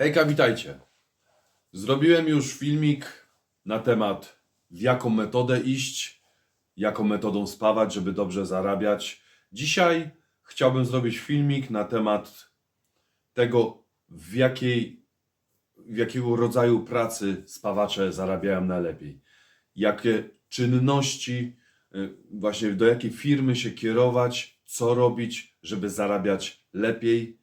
Hejka, witajcie. Zrobiłem już filmik na temat, w jaką metodę iść, jaką metodą spawać, żeby dobrze zarabiać. Dzisiaj chciałbym zrobić filmik na temat tego, w, jakiej, w jakiego rodzaju pracy spawacze zarabiają najlepiej. Jakie czynności, y, właśnie do jakiej firmy się kierować, co robić, żeby zarabiać lepiej.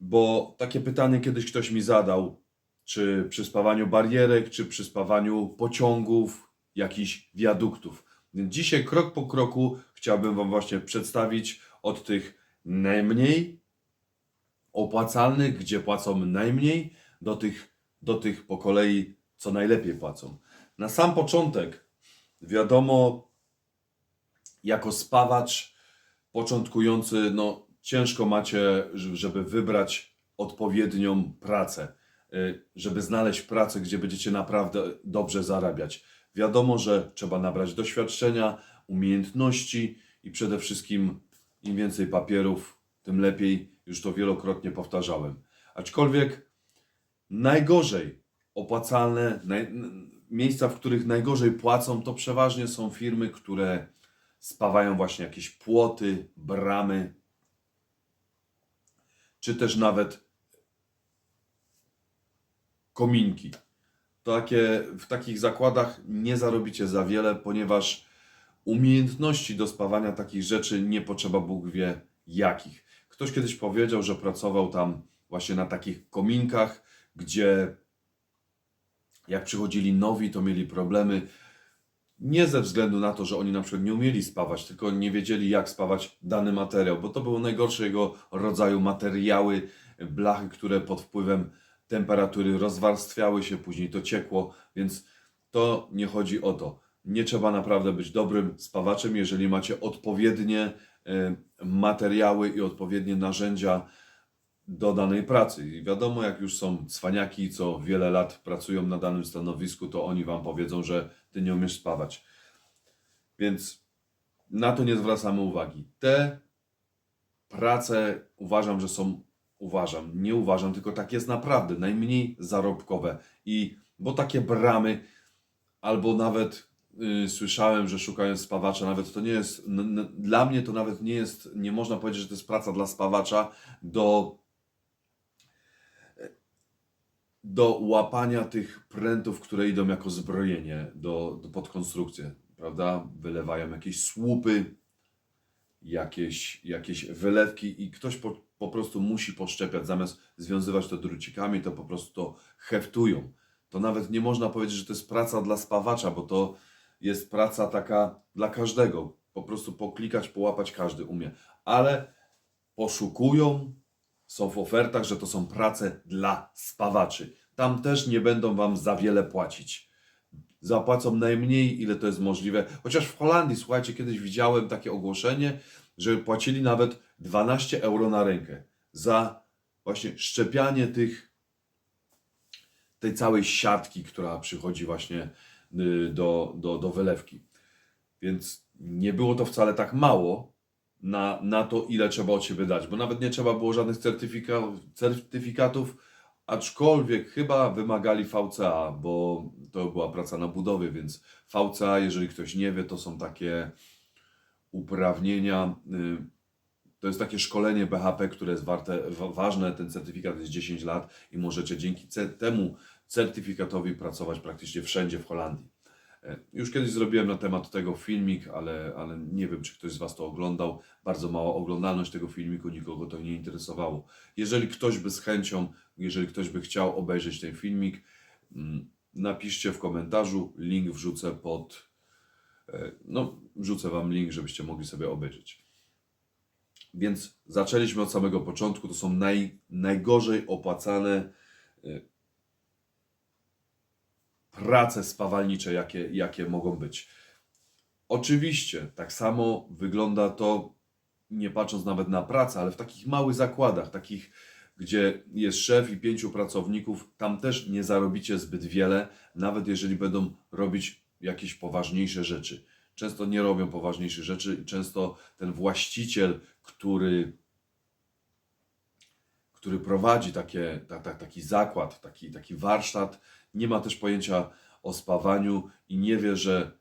Bo takie pytanie kiedyś ktoś mi zadał, czy przy spawaniu barierek, czy przy spawaniu pociągów, jakichś wiaduktów. Dzisiaj krok po kroku chciałbym Wam właśnie przedstawić od tych najmniej opłacalnych, gdzie płacą najmniej, do tych, do tych po kolei, co najlepiej płacą. Na sam początek, wiadomo, jako spawacz początkujący, no ciężko macie, żeby wybrać odpowiednią pracę, y, żeby znaleźć pracę, gdzie będziecie naprawdę dobrze zarabiać. Wiadomo, że trzeba nabrać doświadczenia, umiejętności i przede wszystkim im więcej papierów, tym lepiej. Już to wielokrotnie powtarzałem. Aczkolwiek najgorzej opłacalne, naj, miejsca, w których najgorzej płacą, to przeważnie są firmy, które spawają właśnie jakieś płoty, bramy, czy też nawet kominki. Takie, w takich zakładach nie zarobicie za wiele, ponieważ umiejętności do spawania takich rzeczy nie potrzeba Bóg wie jakich. Ktoś kiedyś powiedział, że pracował tam właśnie na takich kominkach, gdzie jak przychodzili nowi, to mieli problemy nie ze względu na to, że oni na przykład nie umieli spawać, tylko nie wiedzieli jak spawać dany materiał, bo to było najgorsze jego rodzaju materiały, blachy, które pod wpływem temperatury rozwarstwiały się, później to ciekło, więc to nie chodzi o to. Nie trzeba naprawdę być dobrym spawaczem, jeżeli macie odpowiednie e, materiały i odpowiednie narzędzia do danej pracy. I wiadomo, jak już są cwaniaki, co wiele lat pracują na danym stanowisku, to oni wam powiedzą, że ty nie umiesz spawać. Więc na to nie zwracamy uwagi. Te prace uważam, że są, uważam, nie uważam, tylko tak jest naprawdę, najmniej zarobkowe. I bo takie bramy, albo nawet y, słyszałem, że szukają spawacza, nawet to nie jest, dla mnie to nawet nie jest, nie można powiedzieć, że to jest praca dla spawacza do do łapania tych prętów, które idą jako zbrojenie do, do pod konstrukcję, prawda? Wylewają jakieś słupy, jakieś, jakieś wylewki i ktoś po, po prostu musi poszczepiać. Zamiast związywać to drucikami, to po prostu to heftują. To nawet nie można powiedzieć, że to jest praca dla spawacza, bo to jest praca taka dla każdego. Po prostu poklikać, połapać każdy umie. Ale poszukują, są w ofertach, że to są prace dla spawaczy. Tam też nie będą Wam za wiele płacić. Zapłacą najmniej, ile to jest możliwe. Chociaż w Holandii, słuchajcie, kiedyś widziałem takie ogłoszenie, że płacili nawet 12 euro na rękę za właśnie szczepianie tych, tej całej siatki, która przychodzi właśnie y, do, do, do wylewki. Więc nie było to wcale tak mało na, na to, ile trzeba od siebie dać, bo nawet nie trzeba było żadnych certyfika, certyfikatów, aczkolwiek chyba wymagali VCA, bo to była praca na budowie, więc VCA, jeżeli ktoś nie wie, to są takie uprawnienia. y, To jest takie szkolenie BHP, które jest warte, wa- ważne. Ten certyfikat jest 10 lat i możecie dzięki temu certyfikatowi pracować praktycznie wszędzie w Holandii. E, Już kiedyś zrobiłem na temat tego filmik, ale, ale nie wiem, czy ktoś z Was to oglądał. Bardzo mała oglądalność tego filmiku, nikogo to nie interesowało. Jeżeli ktoś by z chęcią, jeżeli ktoś by chciał obejrzeć ten filmik, mm, napiszcie w komentarzu, link wrzucę pod. e, No, wrzucę Wam link, żebyście mogli sobie obejrzeć. Więc zaczęliśmy od samego początku. To są naj, najgorzej opłacane e, prace spawalnicze, jakie, jakie mogą być. Oczywiście, tak samo wygląda to, nie patrząc nawet na pracę, ale w takich małych zakładach, takich, gdzie jest szef i pięciu pracowników, tam też nie zarobicie zbyt wiele, nawet jeżeli będą robić jakieś poważniejsze rzeczy. Często nie robią poważniejszych rzeczy i często ten właściciel, który który prowadzi takie, ta, ta, taki zakład, taki, taki warsztat, nie ma też pojęcia o spawaniu i nie wie, że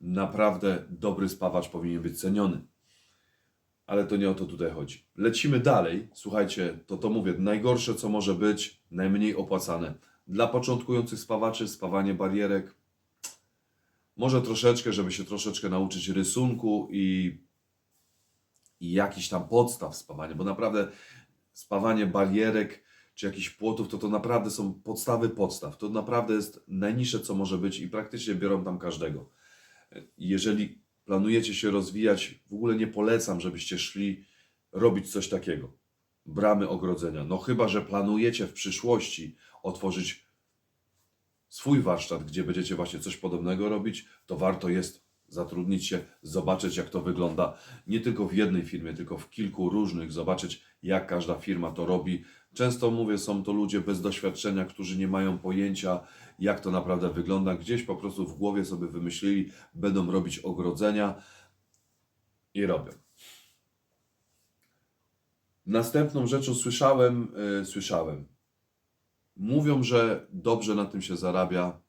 naprawdę dobry spawacz powinien być ceniony. Ale to nie o to tutaj chodzi. Lecimy dalej. Słuchajcie, to to mówię, najgorsze co może być, najmniej opłacane. Dla początkujących spawaczy spawanie barierek może troszeczkę, żeby się troszeczkę nauczyć rysunku i, i jakiś tam podstaw spawania, bo naprawdę spawanie barierek czy jakichś płotów, to to naprawdę są podstawy podstaw. To naprawdę jest najniższe, co może być i praktycznie biorą tam każdego. Jeżeli planujecie się rozwijać, w ogóle nie polecam, żebyście szli robić coś takiego. Bramy ogrodzenia. No chyba, że planujecie w przyszłości otworzyć swój warsztat, gdzie będziecie właśnie coś podobnego robić, to warto jest zatrudnić się, zobaczyć jak to wygląda. Nie tylko w jednej firmie, tylko w kilku różnych, zobaczyć jak każda firma to robi. Często mówię, są to ludzie bez doświadczenia, którzy nie mają pojęcia, jak to naprawdę wygląda. Gdzieś po prostu w głowie sobie wymyślili, będą robić ogrodzenia i robią. Następną rzeczą słyszałem, yy, słyszałem. Mówią, że dobrze na tym się zarabia.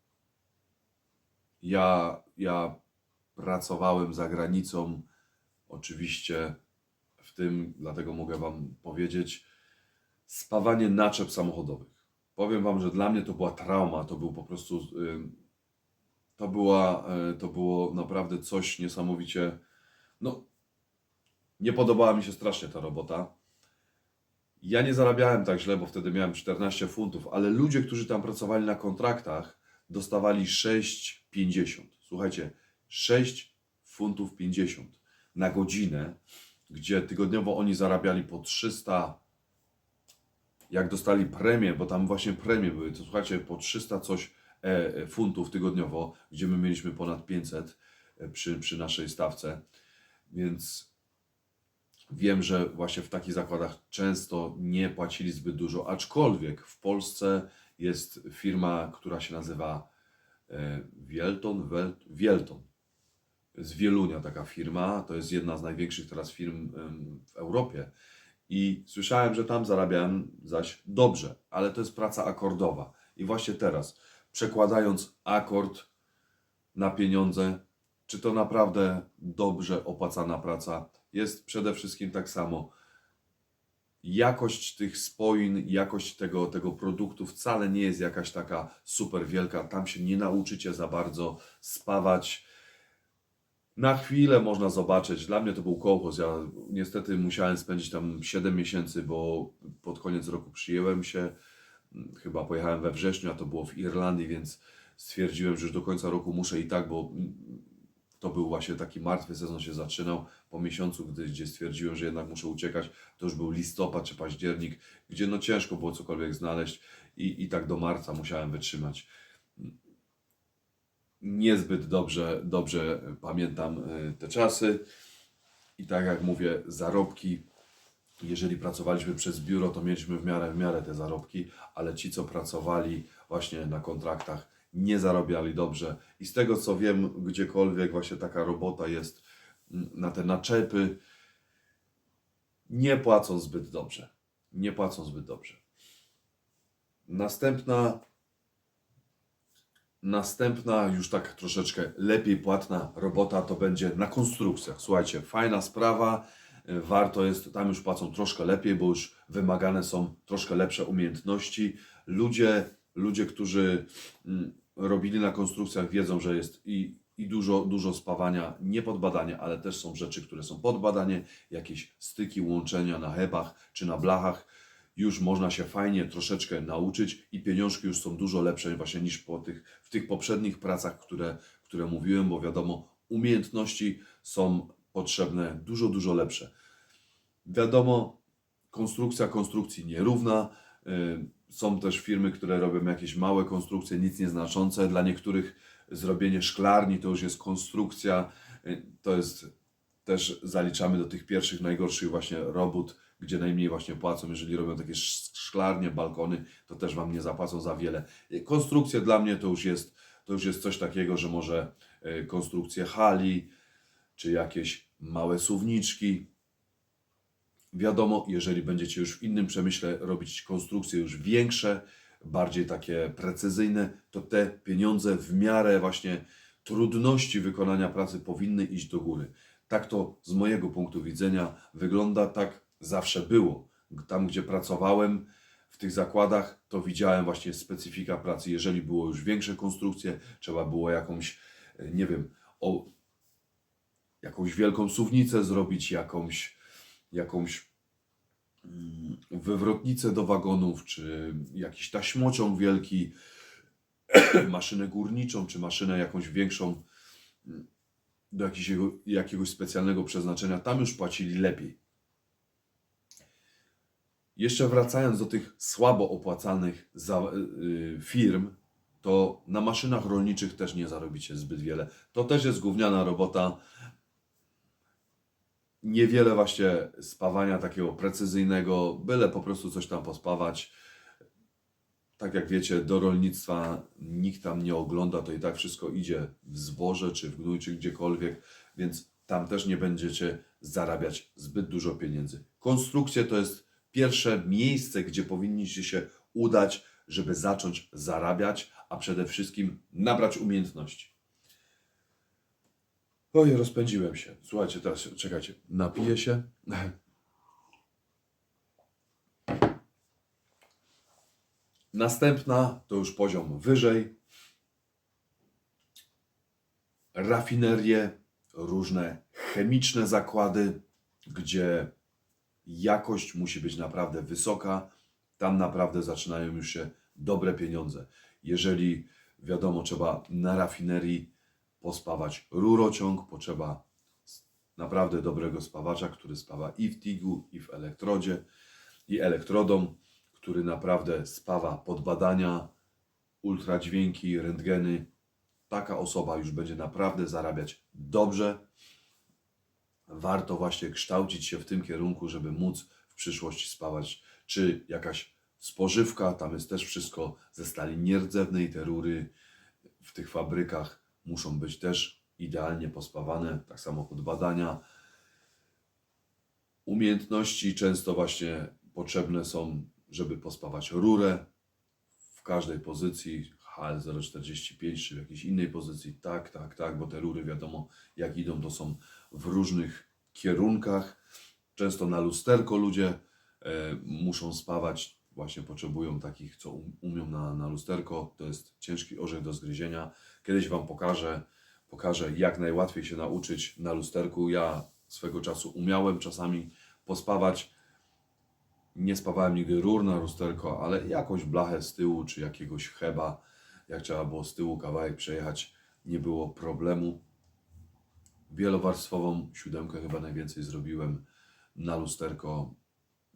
Ja, ja pracowałem za granicą, oczywiście w tym, dlatego mogę Wam powiedzieć, spawanie naczep samochodowych. Powiem Wam, że dla mnie to była trauma, to był po prostu, y, to, była, y, to było naprawdę coś niesamowicie, no, nie podobała mi się strasznie ta robota. Ja nie zarabiałem tak źle, bo wtedy miałem 14 funtów, ale ludzie, którzy tam pracowali na kontraktach, dostawali 6,50. Słuchajcie, 6 funtów 50 na godzinę, gdzie tygodniowo oni zarabiali po 300. Jak dostali premię, bo tam właśnie premie były, to słuchajcie, po 300 coś e, e, funtów tygodniowo, gdzie my mieliśmy ponad 500 e, przy, przy naszej stawce. Więc Wiem, że właśnie w takich zakładach często nie płacili zbyt dużo, aczkolwiek w Polsce jest firma, która się nazywa Wielton, Wielton. Z Wielunia taka firma, to jest jedna z największych teraz firm w Europie. I słyszałem, że tam zarabiałem zaś dobrze, ale to jest praca akordowa. I właśnie teraz, przekładając akord na pieniądze, czy to naprawdę dobrze opłacana praca? Jest przede wszystkim tak samo. Jakość tych spoin, jakość tego, tego produktu wcale nie jest jakaś taka super wielka. Tam się nie nauczycie za bardzo spawać. Na chwilę można zobaczyć. Dla mnie to był kołchoz. Ja niestety musiałem spędzić tam 7 miesięcy, bo pod koniec roku przyjęłem się. Chyba pojechałem we wrześniu, a to było w Irlandii, więc stwierdziłem, że już do końca roku muszę i tak, bo to był właśnie taki martwy sezon się zaczynał. Po miesiącu, gdy, gdzie stwierdziłem, że jednak muszę uciekać, to już był listopad czy październik, gdzie no ciężko było cokolwiek znaleźć i, i tak do marca musiałem wytrzymać. Niezbyt dobrze, dobrze pamiętam y, te czasy i tak jak mówię, zarobki jeżeli pracowaliśmy przez biuro, to mieliśmy w miarę, w miarę te zarobki, ale ci, co pracowali właśnie na kontraktach, nie zarabiali dobrze. I z tego, co wiem, gdziekolwiek właśnie taka robota jest mm, na te naczepy, nie płacą zbyt dobrze. Nie płacą zbyt dobrze. Następna, następna już tak troszeczkę lepiej płatna robota to będzie na konstrukcjach. Słuchajcie, fajna sprawa warto jest, tam już płacą troszkę lepiej, bo już wymagane są troszkę lepsze umiejętności. Ludzie, ludzie którzy mm, robili na konstrukcjach, wiedzą, że jest i, i dużo, dużo spawania nie pod badanie, ale też są rzeczy, które są pod badanie, jakieś styki, łączenia na hebach czy na blachach. Już można się fajnie troszeczkę nauczyć i pieniążki już są dużo lepsze właśnie niż po tych, w tych poprzednich pracach, które, które mówiłem, bo wiadomo, umiejętności są potrzebne dużo, dużo lepsze. Wiadomo, konstrukcja konstrukcji nierówna. Y, Są też firmy, które robią jakieś małe konstrukcje, nic nieznaczące. Dla niektórych zrobienie szklarni to już jest konstrukcja. Y, To jest też zaliczamy do tych pierwszych, najgorszych właśnie robót, gdzie najmniej właśnie płacą. Jeżeli robią takie sz- szklarnie, balkony, to też Wam nie zapłacą za wiele. Y, Konstrukcje dla mnie to już jest, to już jest coś takiego, że może y, konstrukcje hali, czy jakieś małe suwniczki. Wiadomo, jeżeli będziecie już w innym przemyśle robić konstrukcje już większe, bardziej takie precyzyjne, to te pieniądze w miarę właśnie trudności wykonania pracy powinny iść do góry. Tak to z mojego punktu widzenia wygląda, tak zawsze było. Tam, gdzie pracowałem w tych zakładach, to widziałem właśnie specyfika pracy. Jeżeli było już większe konstrukcje, trzeba było jakąś, e, nie wiem, o, jakąś wielką suwnicę zrobić, jakąś, jakąś mm, wywrotnicę do wagonów, czy jakiś taśmociąg wielki, maszynę górniczą, czy maszynę jakąś większą mm, do jakiegoś, jakiegoś specjalnego przeznaczenia, tam już płacili lepiej. Jeszcze wracając do tych słabo opłacalnych za, y, firm, to na maszynach rolniczych też nie zarobicie zbyt wiele. To też jest gówniana robota. Niewiele właśnie spawania takiego precyzyjnego, byle po prostu coś tam pospawać. Tak jak wiecie, do rolnictwa nikt tam nie ogląda, to i tak wszystko idzie w zboże, czy w gnój, czy gdziekolwiek, więc tam też nie będziecie zarabiać zbyt dużo pieniędzy. Konstrukcje to jest pierwsze miejsce, gdzie powinniście się udać, żeby zacząć zarabiać, a przede wszystkim nabrać umiejętności. Oj, rozpędziłem się. Słuchajcie, teraz czekajcie, napiję się. Następna to już poziom wyżej. Rafinerie, różne chemiczne zakłady, gdzie jakość musi być naprawdę wysoka. Tam naprawdę zaczynają już się dobre pieniądze. Jeżeli wiadomo, trzeba na rafinerii pospawać rurociąg, potrzeba naprawdę dobrego spawacza, który spawa i w TIG-u, i w elektrodzie, i elektrodą, który naprawdę spawa pod badania, ultradźwięki, rentgeny. Taka osoba już będzie naprawdę zarabiać dobrze. Warto właśnie kształcić się w tym kierunku, żeby móc w przyszłości spawać, czy jakaś spożywka, tam jest też wszystko ze stali nierdzewnej, te rury w tych fabrykach muszą być też idealnie pospawane, tak samo pod badania. Umiejętności często właśnie potrzebne są, żeby pospawać rurę w każdej pozycji, HL045 czy w jakiejś innej pozycji, tak, tak, tak, bo te rury wiadomo jak idą, to są w różnych kierunkach. Często na lusterko ludzie e, muszą spawać, właśnie potrzebują takich, co um- umią na, na lusterko. To jest ciężki orzech do zgryzienia. Kiedyś Wam pokażę, pokażę, jak najłatwiej się nauczyć na lusterku. Ja swego czasu umiałem czasami pospawać. Nie spawałem nigdy rur na lusterko, ale jakąś blachę z tyłu, czy jakiegoś cheba, jak trzeba było z tyłu kawałek przejechać, nie było problemu. Wielowarstwową siódemkę chyba najwięcej zrobiłem na lusterko.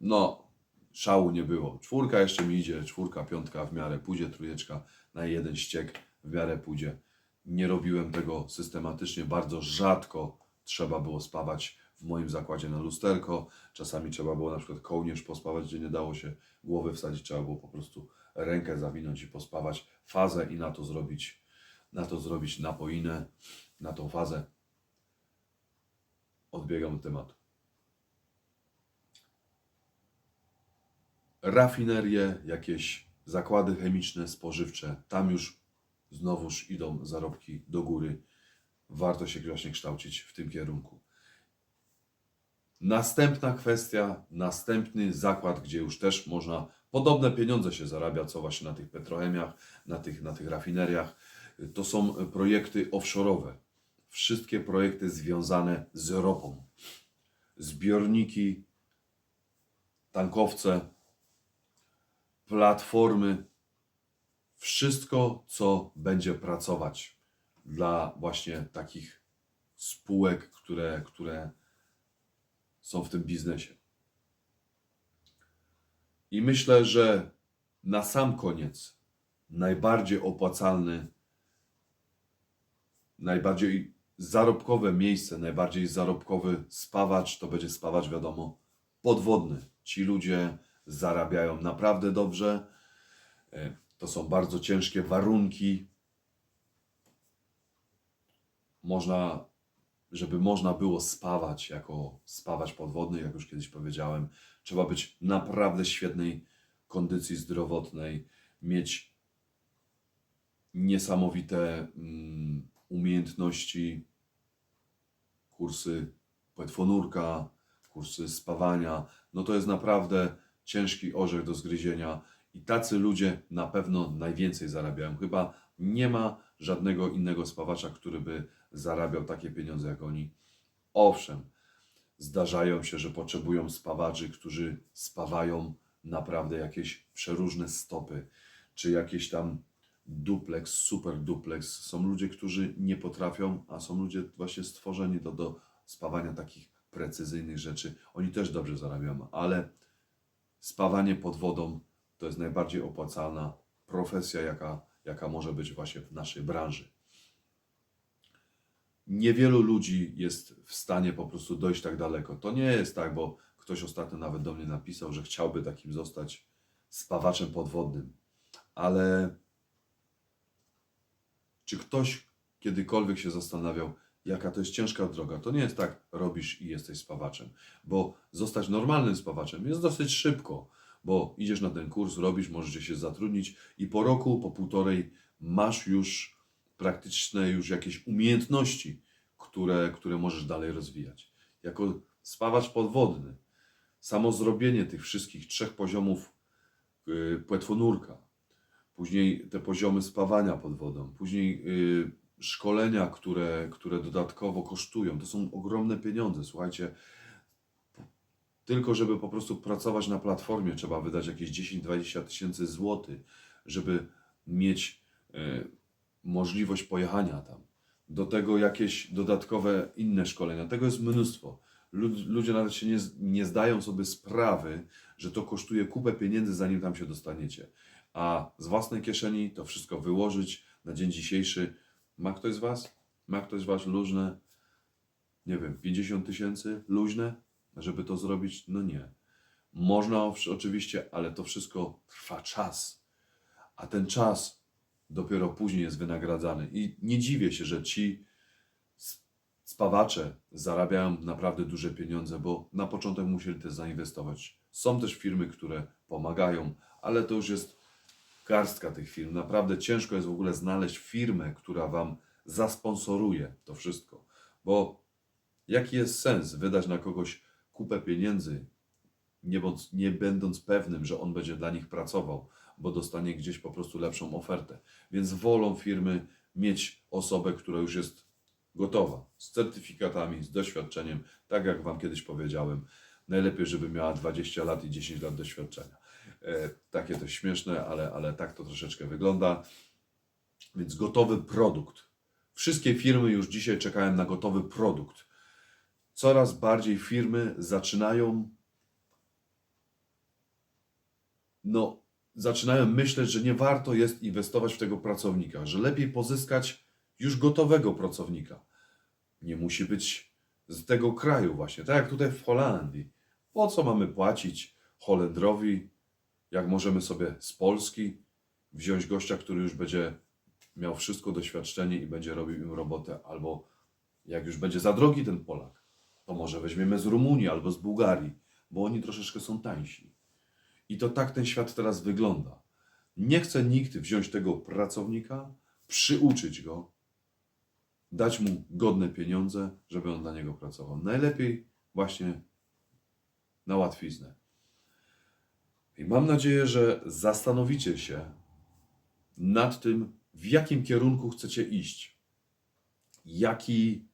No, szału nie było. Czwórka jeszcze mi idzie, czwórka, piątka w miarę pójdzie, trójeczka na jeden ściek w miarę pójdzie. Nie robiłem tego systematycznie, bardzo rzadko trzeba było spawać w moim zakładzie na lusterko. Czasami trzeba było na przykład kołnierz pospawać, gdzie nie dało się głowy wsadzić, trzeba było po prostu rękę zawinąć i pospawać fazę i na to zrobić, na to zrobić napoinę, na tą fazę. Odbiegam od tematu. rafinerie, jakieś zakłady chemiczne, spożywcze, tam już znowuż idą zarobki do góry. Warto się właśnie kształcić w tym kierunku. Następna kwestia, następny zakład, gdzie już też można podobne pieniądze się zarabia, co właśnie na tych petrochemiach, na tych, na tych rafineriach, to są projekty offshore'owe. Wszystkie projekty związane z ropą. Zbiorniki, tankowce, platformy, wszystko, co będzie pracować dla właśnie takich spółek, które, które są w tym biznesie. I myślę, że na sam koniec najbardziej opłacalny, najbardziej zarobkowe miejsce, najbardziej zarobkowy spawacz to będzie spawacz, wiadomo, podwodny. Ci ludzie zarabiają naprawdę dobrze. E, To są bardzo ciężkie warunki. Można żeby można było spawać jako spawacz podwodny, jak już kiedyś powiedziałem, trzeba być naprawdę świetnej kondycji zdrowotnej, mieć niesamowite mm, umiejętności, kursy płetwonurka, kursy spawania. No to jest naprawdę ciężki orzech do zgryzienia i tacy ludzie na pewno najwięcej zarabiają. Chyba nie ma żadnego innego spawacza, który by zarabiał takie pieniądze jak oni. Owszem, zdarzają się, że potrzebują spawaczy, którzy spawają naprawdę jakieś przeróżne stopy, czy jakieś tam duplex, super duplex. Są ludzie, którzy nie potrafią, a są ludzie właśnie stworzeni do, do spawania takich precyzyjnych rzeczy. Oni też dobrze zarabiają, ale spawanie pod wodą to jest najbardziej opłacalna profesja, jaka, jaka może być właśnie w naszej branży. Niewielu ludzi jest w stanie po prostu dojść tak daleko. To nie jest tak, bo ktoś ostatnio nawet do mnie napisał, że chciałby takim zostać spawaczem podwodnym. Ale czy ktoś kiedykolwiek się zastanawiał, jaka to jest ciężka droga? To nie jest tak, robisz i jesteś spawaczem, bo zostać normalnym spawaczem jest dosyć szybko, bo idziesz na ten kurs, robisz, możecie się zatrudnić i po roku, po półtorej masz już praktyczne już jakieś umiejętności, które, które możesz dalej rozwijać. Jako spawacz podwodny, samo zrobienie tych wszystkich trzech poziomów yy, płetwonurka, później te poziomy spawania pod wodą, później yy, szkolenia, które, które dodatkowo kosztują, to są ogromne pieniądze. Słuchajcie, tylko żeby po prostu pracować na platformie, trzeba wydać jakieś 10-20 tysięcy złotych, żeby mieć e, możliwość pojechania tam. Do tego jakieś dodatkowe inne szkolenia. Tego jest mnóstwo. Lud- Ludzie nawet się nie, nie zdają sobie sprawy, że to kosztuje kupę pieniędzy, zanim tam się dostaniecie. A z własnej kieszeni to wszystko wyłożyć na dzień dzisiejszy. Ma ktoś z Was? Ma ktoś z Was luźne, nie wiem, 50 tysięcy luźne, żeby to zrobić? No nie. Można oczywiście, ale to wszystko trwa czas. A ten czas dopiero później jest wynagradzany. I nie dziwię się, że ci spawacze zarabiają naprawdę duże pieniądze, bo na początek musieli też zainwestować. Są też firmy, które pomagają, ale to już jest garstka tych firm. Naprawdę ciężko jest w ogóle znaleźć firmę, która Wam zasponsoruje to wszystko. Bo jaki jest sens wydać na kogoś kupę pieniędzy, nie, nie będąc pewnym, że on będzie dla nich pracował, bo dostanie gdzieś po prostu lepszą ofertę. Więc wolą firmy mieć osobę, która już jest gotowa, z certyfikatami, z doświadczeniem, tak jak Wam kiedyś powiedziałem. Najlepiej, żeby miała 20 lat i 10 lat doświadczenia. E, takie to śmieszne, ale, ale tak to troszeczkę wygląda. Więc gotowy produkt. Wszystkie firmy już dzisiaj czekają na gotowy produkt. Coraz bardziej firmy zaczynają no, zaczynają myśleć, że nie warto jest inwestować w tego pracownika, że lepiej pozyskać już gotowego pracownika. Nie musi być z tego kraju właśnie, tak jak tutaj w Holandii. Po co mamy płacić Holendrowi, jak możemy sobie z Polski wziąć gościa, który już będzie miał wszystko doświadczenie i będzie robił im robotę, albo jak już będzie za drogi ten Polak, to może weźmiemy z Rumunii albo z Bułgarii, bo oni troszeczkę są tańsi. I to tak ten świat teraz wygląda. Nie chce nikt wziąć tego pracownika, przyuczyć go, dać mu godne pieniądze, żeby on dla niego pracował. Najlepiej właśnie na łatwiznę. I mam nadzieję, że zastanowicie się nad tym, w jakim kierunku chcecie iść. Jaki,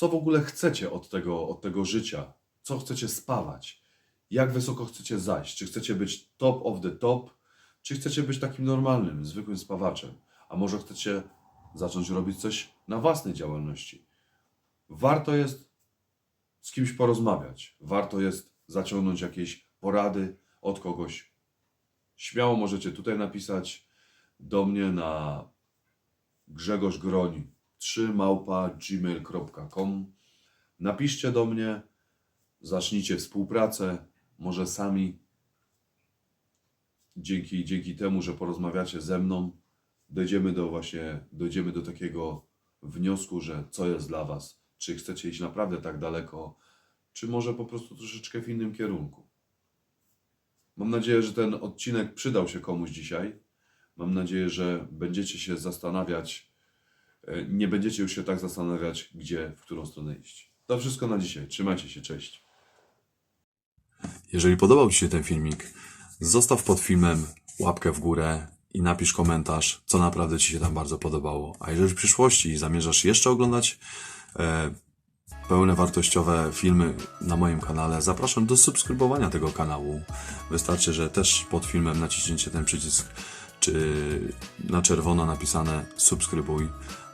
co w ogóle chcecie od tego, od tego życia, co chcecie spawać, jak wysoko chcecie zajść. Czy chcecie być top of the top, czy chcecie być takim normalnym, zwykłym spawaczem, a może chcecie zacząć robić coś na własnej działalności. Warto jest z kimś porozmawiać, warto jest zaciągnąć jakieś porady od kogoś. Śmiało możecie tutaj napisać do mnie na Grzegorz Groń 3 małpa gmail.com. Napiszcie do mnie, zacznijcie współpracę, może sami dzięki, dzięki temu, że porozmawiacie ze mną, dojdziemy do właśnie, dojdziemy do takiego wniosku, że co jest dla Was, czy chcecie iść naprawdę tak daleko, czy może po prostu troszeczkę w innym kierunku. Mam nadzieję, że ten odcinek przydał się komuś dzisiaj. Mam nadzieję, że będziecie się zastanawiać, nie będziecie już się tak zastanawiać, gdzie, w którą stronę iść. To wszystko na dzisiaj. Trzymajcie się, cześć. Jeżeli podobał Ci się ten filmik, zostaw pod filmem łapkę w górę i napisz komentarz, co naprawdę Ci się tam bardzo podobało. A jeżeli w przyszłości zamierzasz jeszcze oglądać e, pełne wartościowe filmy na moim kanale, zapraszam do subskrybowania tego kanału. Wystarczy, że też pod filmem naciśnięcie ten przycisk czy na czerwono napisane subskrybuj,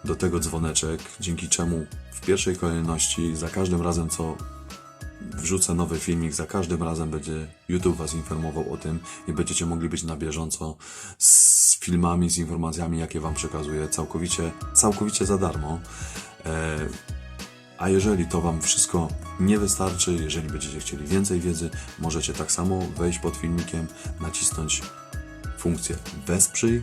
do tego dzwoneczek, dzięki czemu w pierwszej kolejności za każdym razem co wrzucę nowy filmik, za każdym razem będzie YouTube Was informował o tym i będziecie mogli być na bieżąco z filmami, z informacjami, jakie Wam przekazuję całkowicie, całkowicie za darmo. E, a jeżeli to Wam wszystko nie wystarczy, jeżeli będziecie chcieli więcej wiedzy, możecie tak samo wejść pod filmikiem, nacisnąć funkcję wesprzyj.